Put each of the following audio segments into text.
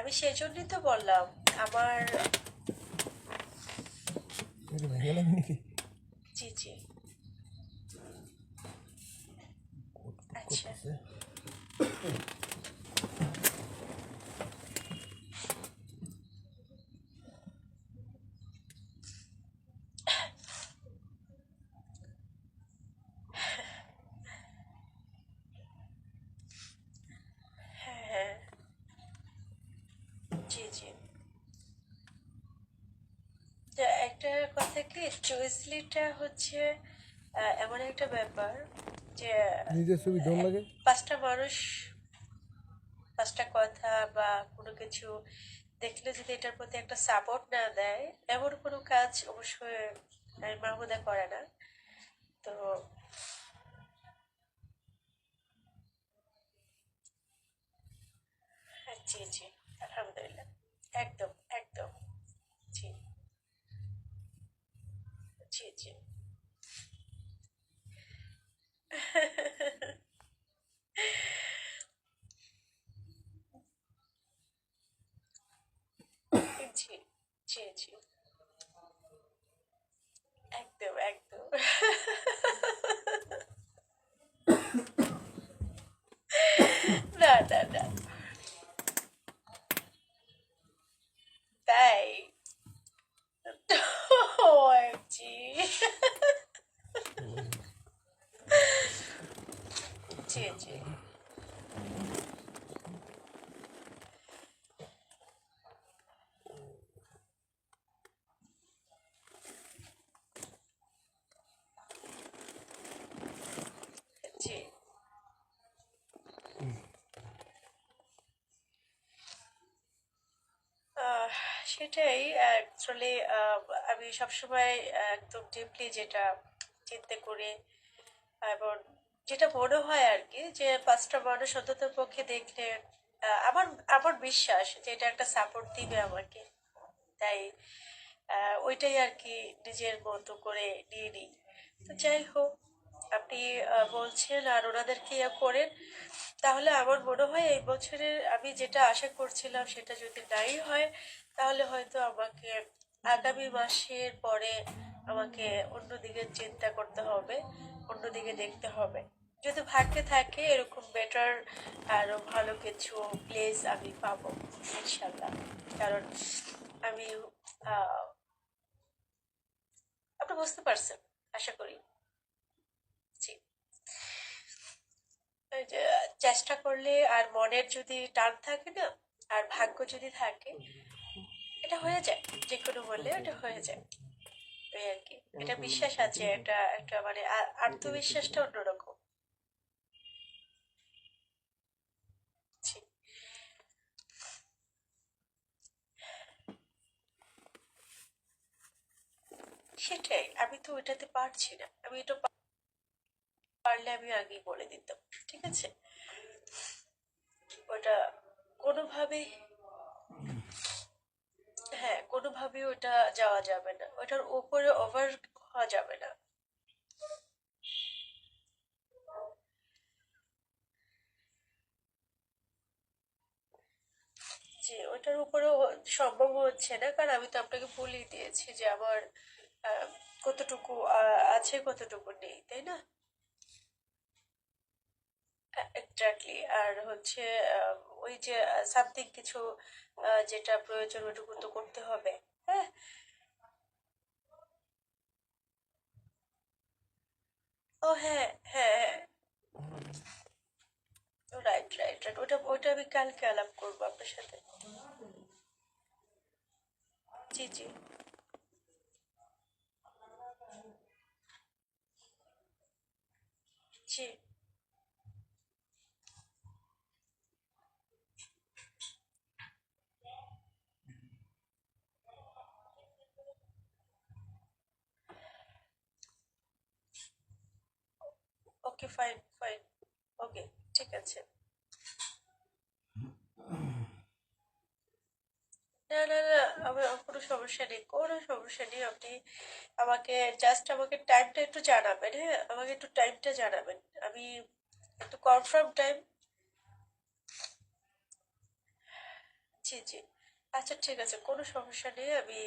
আমি সেই জন্যই তো বললাম আমার জি জি। আচ্ছা করতেছে হ্যাঁ হ্যাঁ জি জি তো হচ্ছে এমন একটা ব্যাপার যে নিজের ছবি লাগে পাঁচটা মানুষ পাঁচটা কথা বা কোনো কিছু দেখলে যদি এটার প্রতি একটা সাপোর্ট না দেয় এমন কোনো কাজ অবশ্যই মাহমুদা করে না। তো হ্যাঁ, জি জি আলহামদুলিল্লাহ। একদম জি জি জি জি জি জি একদম একদম না না না তাই ওএমজি জি জি জি আহ, সেটাই অ্যাকচুয়ালি আমি সবসময় একদম ডিপলি যেটা চিন্তা করি, এবং যেটা মনে হয় আর কি, যে পাঁচটা মানুষ অন্তত পক্ষে দেখলে আমার আমার বিশ্বাস যে এটা একটা সাপোর্ট দিবে আমাকে। তাই ওইটাই আর কি নিজের মতো করে নিয়ে নিই। তো যাই হোক আপনি বলছেন আর ওনাদেরকে ইয়ে করেন, তাহলে আমার মনে হয় এই বছরের আমি যেটা আশা করছিলাম সেটা যদি নাই হয়, তাহলে হয়তো আমাকে আগামী মাসের পরে আমাকে অন্যদিকে চিন্তা করতে হবে, অন্যদিকে দেখতে হবে। যদি ভাগ্যে থাকে, এরকম বেটার আরও ভালো কিছু প্লেস আমি পাবো ইনশাল্লাহ কারণ আমি আপনি বুঝতে পারছেন, আশা করি জি ওই যে চেষ্টা করলে আর মনের যদি টান থাকে না, আর ভাগ্য যদি থাকে, এটা হয়ে যায় যে কোনো বললে এটা হয়ে যায়। ওই আর কি, এটা বিশ্বাস আছে একটা মানে আত্মবিশ্বাসটা অন্যরকম। সেটাই, আমি তো ওইটাতে পারছি না, আমি এটা পা- আমি আগেই বলে দিতাম, ঠিক আছে? ওটা কোনোভাবেই হ্যাঁ কোনোভাবেই ওটা যাওয়া যাবে না। ওটার উপরে ওভার হওয়া যাবে না। জি, ওটার উপরেও সম্ভব হচ্ছে না, কারণ আমি তো আপনাকে বলেই দিয়েছি যে আমার কতটুকু আছে কতটুকু নেই, তাই না? এক্স্যাক্টলি আর হচ্ছে ওই যে সামথিং কিছু যেটা প্রয়োজন ওইটুকু তো করতে হবে হ্যাঁ? ও হ্যাঁ হ্যাঁ রাইট রাইট রাইট ওটা ওটা আমি কালকে আলাপ করব আপনার সাথে। জি জি। জি ওকে ফাইন ফাইন ওকে ঠিক আছে. না না না আমার কোনো সমস্যা নেই, কোনো সমস্যা নেই। আপনি আমাকে জাস্ট আমাকে টাইমটা একটু জানাবেন হ্যাঁ? আমাকে একটু টাইমটা জানাবেন। আমি একটু কনফার্ম টাইম জি জি। আচ্ছা ঠিক আছে, কোনো সমস্যা নেই। আমি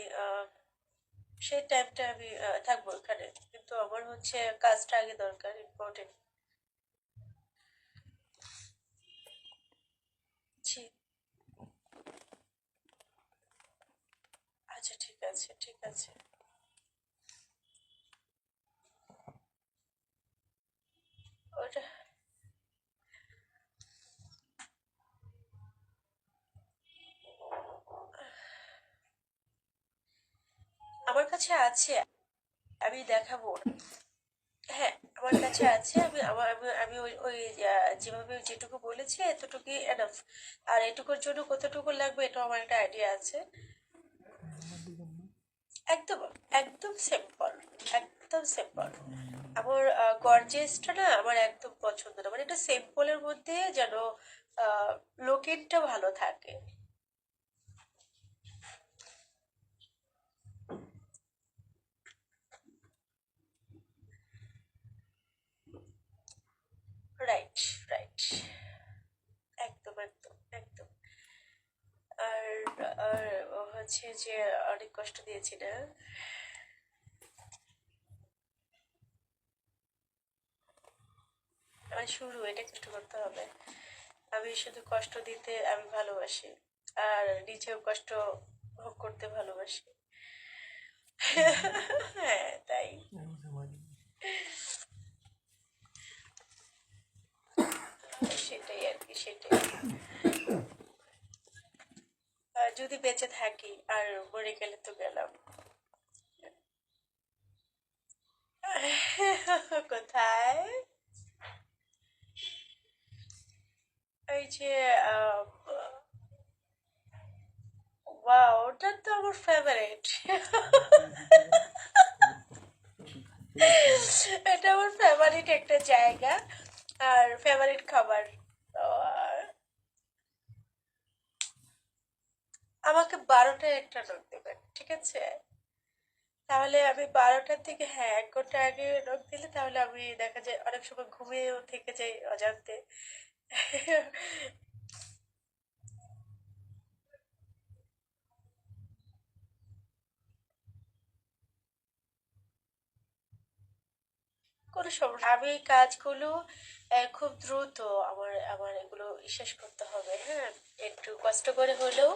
সেই টাইমটা আমি থাকব এখানে। কিন্তু আমার হচ্ছে কাজটা আগে দরকার ইম্পর্টেন্ট জি আচ্ছা ঠিক আছে। আমার কাছে আছে, আমি দেখাবো। হ্যাঁ আমার কাছে আছে, আমি, আমার, আমি আমি ওই ওই যেভাবে যেটুকু বলেছি, এতটুকুই এনাফ আর এটুকুর জন্য কতটুকু লাগবে এটাও আমার একটা আইডিয়া আছে। একদম একদম সিম্পল একদম সিম্পল আমার গর্জেসটা না আমার একদম পছন্দ না। মানে এটা সিম্পলের মধ্যে যেন লোকেনটা ভালো থাকে। রাইট রাইট একদম একদম একদম আর আর ও হচ্ছে যে অনেক কষ্ট দিয়েছি না? আর শুরু, এটা কষ্ট করতে হবে। আমি শুধু কষ্ট দিতে আমি ভালোবাসি, আর নিজেও কষ্ট ভোগ করতে ভালোবাসি। হ্যাঁ তাই। সেটাই আর কি, সেটাই। যদি বেঁচে থাকি, আর মরে গেলে তো গেলাম। কোথায়? ওটা তো আমার ফেভারিট এটা আমার ফেভারিট একটা জায়গা, আর ফেভারিট খাবার তো, আর আমাকে বারোটায় একটা নোট দেবেন, ঠিক আছে? তাহলে আমি বারোটার থেকে হ্যাঁ এক ঘণ্টা আগে নোট দিলে তাহলে আমি দেখা যায় অনেক সময় ঘুমিয়েও থেকে যাই অজান্তে। কোনো সমস্যা আমি এই কাজগুলো খুব দ্রুত আমার আমার এগুলো শেষ করতে হবে হ্যাঁ? একটু কষ্ট করে হলেও